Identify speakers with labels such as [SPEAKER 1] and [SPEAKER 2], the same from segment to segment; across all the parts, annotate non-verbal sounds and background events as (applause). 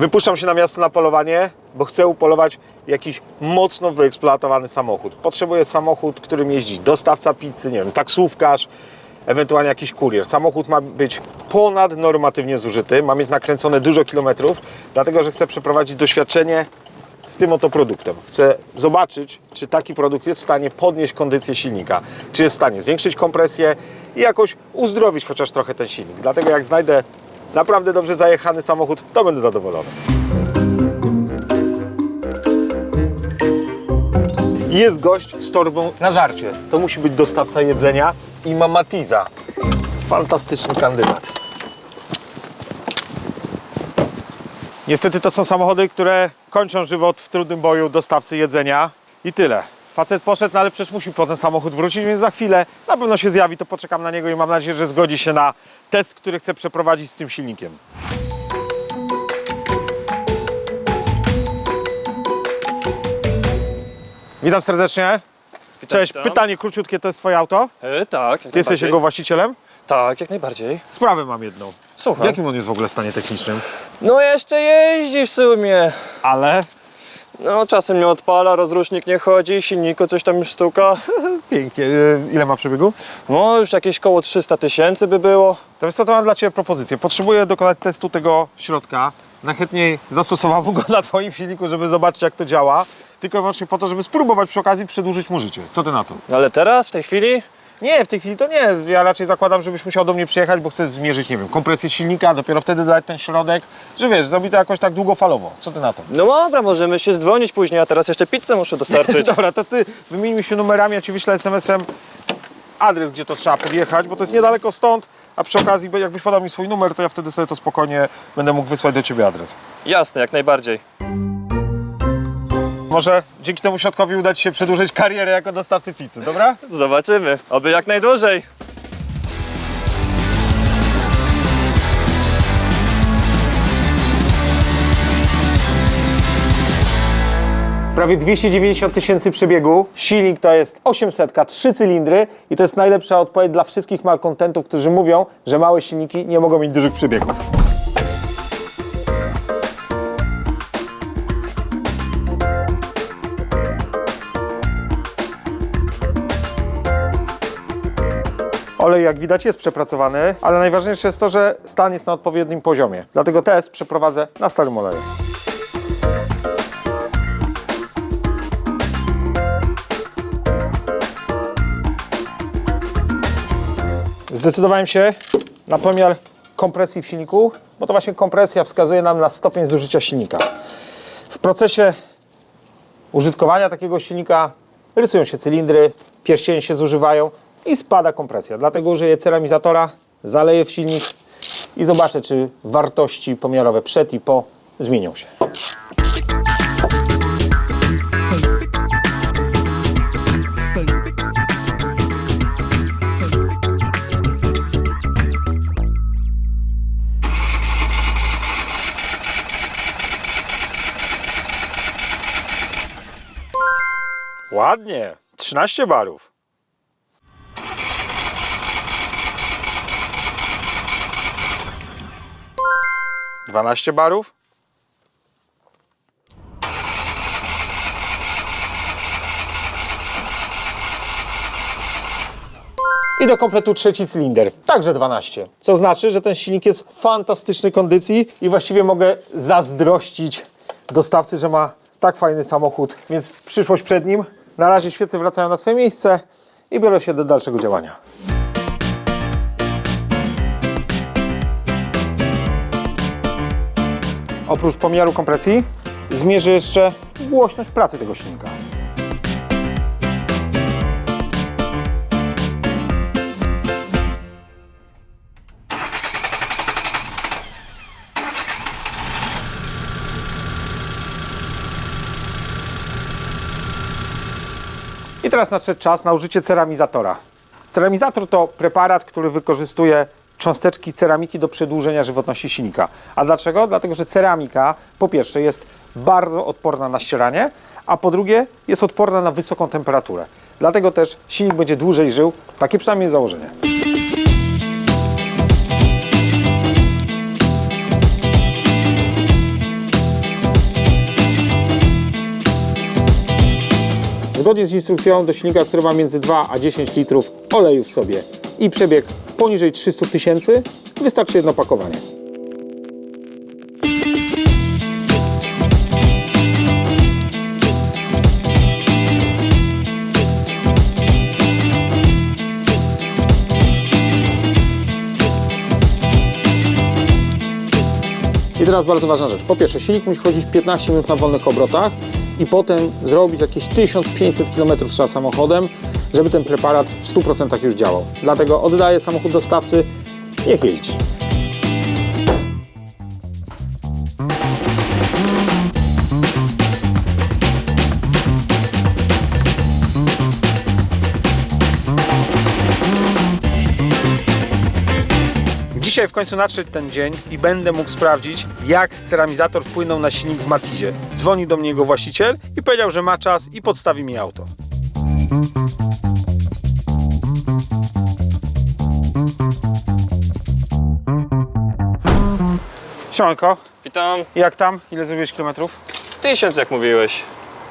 [SPEAKER 1] Wypuszczam się na miasto na polowanie, bo chcę upolować jakiś mocno wyeksploatowany samochód. Potrzebuję samochód, którym jeździ dostawca pizzy, nie wiem, taksówkarz, ewentualnie jakiś kurier. Samochód ma być ponadnormatywnie zużyty, ma mieć nakręcone dużo kilometrów, dlatego że chcę przeprowadzić doświadczenie z tym oto produktem. Chcę zobaczyć, czy taki produkt jest w stanie podnieść kondycję silnika, czy jest w stanie zwiększyć kompresję i jakoś uzdrowić chociaż trochę ten silnik. Dlatego jak znajdę naprawdę dobrze zajechany samochód, to będę zadowolony. Jest gość z torbą na żarcie. To musi być dostawca jedzenia i ma Matiza. Fantastyczny kandydat. Niestety to są samochody, które kończą żywot w trudnym boju dostawcy jedzenia i tyle. Facet poszedł, no ale przecież musi po ten samochód wrócić, więc za chwilę na pewno się zjawi, to poczekam na niego i mam nadzieję, że zgodzi się na test, który chcę przeprowadzić z tym silnikiem. Witam serdecznie. Cześć,
[SPEAKER 2] witam.
[SPEAKER 1] pytanie króciutkie, to jest twoje auto?
[SPEAKER 2] E, tak. jak
[SPEAKER 1] Ty jesteś
[SPEAKER 2] najbardziej.
[SPEAKER 1] jego właścicielem?
[SPEAKER 2] Tak, jak najbardziej.
[SPEAKER 1] Sprawę mam jedną. W
[SPEAKER 2] Słucham.
[SPEAKER 1] jakim on jest w ogóle stanie technicznym?
[SPEAKER 2] No jeszcze jeździ w sumie.
[SPEAKER 1] Ale
[SPEAKER 2] No czasem nie odpala, rozrusznik nie chodzi, silniku coś tam już stuka. (laughs)
[SPEAKER 1] pięknie. Y, Ile ma przebiegu?
[SPEAKER 2] No już jakieś koło 300 tysięcy by było.
[SPEAKER 1] To jest co, to mam dla Ciebie propozycję. Potrzebuję dokonać testu tego środka. Najchętniej zastosowałbym go (laughs) na Twoim silniku, żeby zobaczyć jak to działa. Tylko i wyłącznie po to, żeby spróbować przy okazji przedłużyć mu życie. Co Ty na to?
[SPEAKER 2] Ale teraz, w tej chwili?
[SPEAKER 1] Nie, w tej chwili to nie. Ja raczej zakładam, żebyś musiał do mnie przyjechać, bo chcę zmierzyć, nie wiem, kompresję silnika, dopiero wtedy dać ten środek, że wiesz, zrobi to jakoś tak długofalowo. Co Ty na to?
[SPEAKER 2] No dobra, możemy się dzwonić później, a teraz jeszcze pizzę muszę dostarczyć. (laughs)
[SPEAKER 1] Dobra, to Ty wymienimy się numerami, ja Ci wyślę SMS-em adres, gdzie to trzeba podjechać, bo to jest niedaleko stąd, a przy okazji, jakbyś podał mi swój numer, to ja wtedy sobie to spokojnie będę mógł wysłać do Ciebie adres.
[SPEAKER 2] Jasne, jak najbardziej.
[SPEAKER 1] Może dzięki temu środkowi uda Ci się przedłużyć karierę jako dostawcy pizzy, dobra?
[SPEAKER 2] Zobaczymy. Oby jak najdłużej.
[SPEAKER 1] Prawie 290 tysięcy przebiegu. Silnik to jest 800, 3 cylindry i to jest najlepsza odpowiedź dla wszystkich malkontentów, którzy mówią, że małe silniki nie mogą mieć dużych przebiegów. Olej, jak widać, jest przepracowany, ale najważniejsze jest to, że stan jest na odpowiednim poziomie. Dlatego test przeprowadzę na starym oleju. Zdecydowałem się na pomiar kompresji w silniku, bo to właśnie kompresja wskazuje nam na stopień zużycia silnika. W procesie użytkowania takiego silnika rysują się cylindry, pierścienie się zużywają i spada kompresja. Dlatego użyję ceramizatora, zaleję w silnik i zobaczę, czy wartości pomiarowe przed i po zmienią się. Ładnie, 13 barów. Dwanaście barów. I do kompletu trzeci cylinder, także 12. Co znaczy, że ten silnik jest w fantastycznej kondycji i właściwie mogę zazdrościć dostawcy, że ma tak fajny samochód, więc przyszłość przed nim. Na razie świece wracają na swoje miejsce i biorę się do dalszego działania. Oprócz pomiaru kompresji zmierzę jeszcze głośność pracy tego silnika. I teraz nadszedł czas na użycie ceramizatora. Ceramizator to preparat, który wykorzystuje cząsteczki ceramiki do przedłużenia żywotności silnika. A dlaczego? Dlatego, że ceramika po pierwsze jest bardzo odporna na ścieranie, a po drugie jest odporna na wysoką temperaturę. Dlatego też silnik będzie dłużej żył, takie przynajmniej jest założenie. Zgodnie z instrukcją do silnika, który ma między 2 a 10 litrów oleju w sobie i przebieg poniżej 300 tysięcy, wystarczy jedno pakowanie. I teraz bardzo ważna rzecz. Po pierwsze, silnik musi chodzić 15 minut na wolnych obrotach i potem zrobić jakieś 1500 km trzeba samochodem, żeby ten preparat w 100% już działał. Dlatego oddaję samochód dostawcy, niech jeździ. Dzisiaj w końcu nadszedł ten dzień i będę mógł sprawdzić, jak ceramizator wpłynął na silnik w Matizie. Dzwonił do mnie jego właściciel i powiedział, że ma czas i podstawi mi auto. Siemanko,
[SPEAKER 2] Witam.
[SPEAKER 1] jak tam? Ile zrobiłeś kilometrów?
[SPEAKER 2] Tysiąc jak mówiłeś.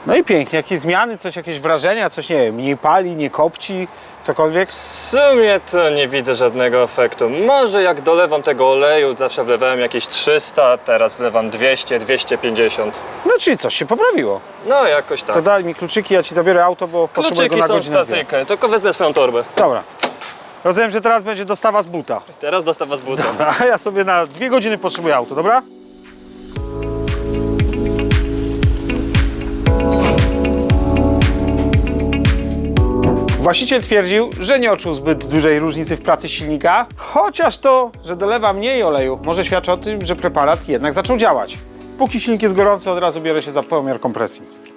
[SPEAKER 1] No i pięknie, jakieś zmiany, coś, jakieś wrażenia, coś, nie wiem, mniej pali, nie kopci, cokolwiek?
[SPEAKER 2] W sumie to nie widzę żadnego efektu. Może jak dolewam tego oleju, zawsze wlewałem jakieś 300, teraz wlewam 200, 250.
[SPEAKER 1] No czyli coś się poprawiło.
[SPEAKER 2] No jakoś
[SPEAKER 1] To
[SPEAKER 2] tak.
[SPEAKER 1] daj mi kluczyki, ja ci zabiorę auto, bo potrzebuję go
[SPEAKER 2] Kluczyki
[SPEAKER 1] na
[SPEAKER 2] są w
[SPEAKER 1] godzinę. dwie.
[SPEAKER 2] stacyjkę, tylko wezmę swoją torbę.
[SPEAKER 1] Dobra. Rozumiem, że teraz będzie dostawa z buta.
[SPEAKER 2] Teraz dostawa z buta.
[SPEAKER 1] A ja sobie na dwie godziny potrzebuję auto, dobra? Właściciel twierdził, że nie odczuł zbyt dużej różnicy w pracy silnika, chociaż to, że dolewa mniej oleju, może świadczy o tym, że preparat jednak zaczął działać. Póki silnik jest gorący, od razu biorę się za pomiar kompresji.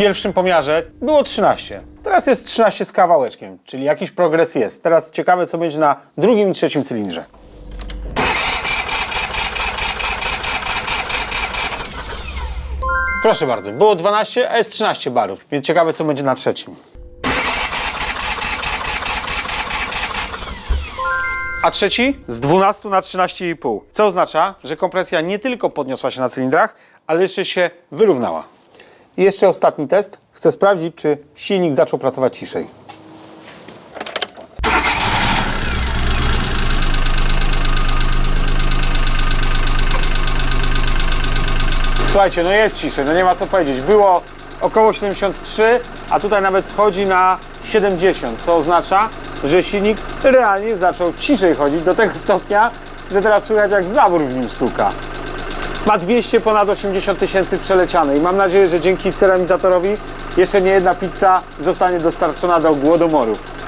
[SPEAKER 1] Pierwszym pomiarze było 13. Teraz jest 13 z kawałeczkiem, czyli jakiś progres jest. Teraz ciekawe, co będzie na drugim i trzecim cylindrze. Proszę bardzo, było 12, a jest 13 barów, więc ciekawe, co będzie na trzecim. A trzeci z 12 na 13,5. Co oznacza, że kompresja nie tylko podniosła się na cylindrach, ale jeszcze się wyrównała. I jeszcze ostatni test. Chcę sprawdzić, czy silnik zaczął pracować ciszej. Słuchajcie, no jest ciszej, no nie ma co powiedzieć. Było około 73, a tutaj nawet schodzi na 70, co oznacza, że silnik realnie zaczął ciszej chodzić do tego stopnia, że teraz słychać jak zawór w nim stuka. Ma 200 ponad 80 tysięcy przeleciane i mam nadzieję, że dzięki ceramizatorowi jeszcze nie jedna pizza zostanie dostarczona do Głodomorów.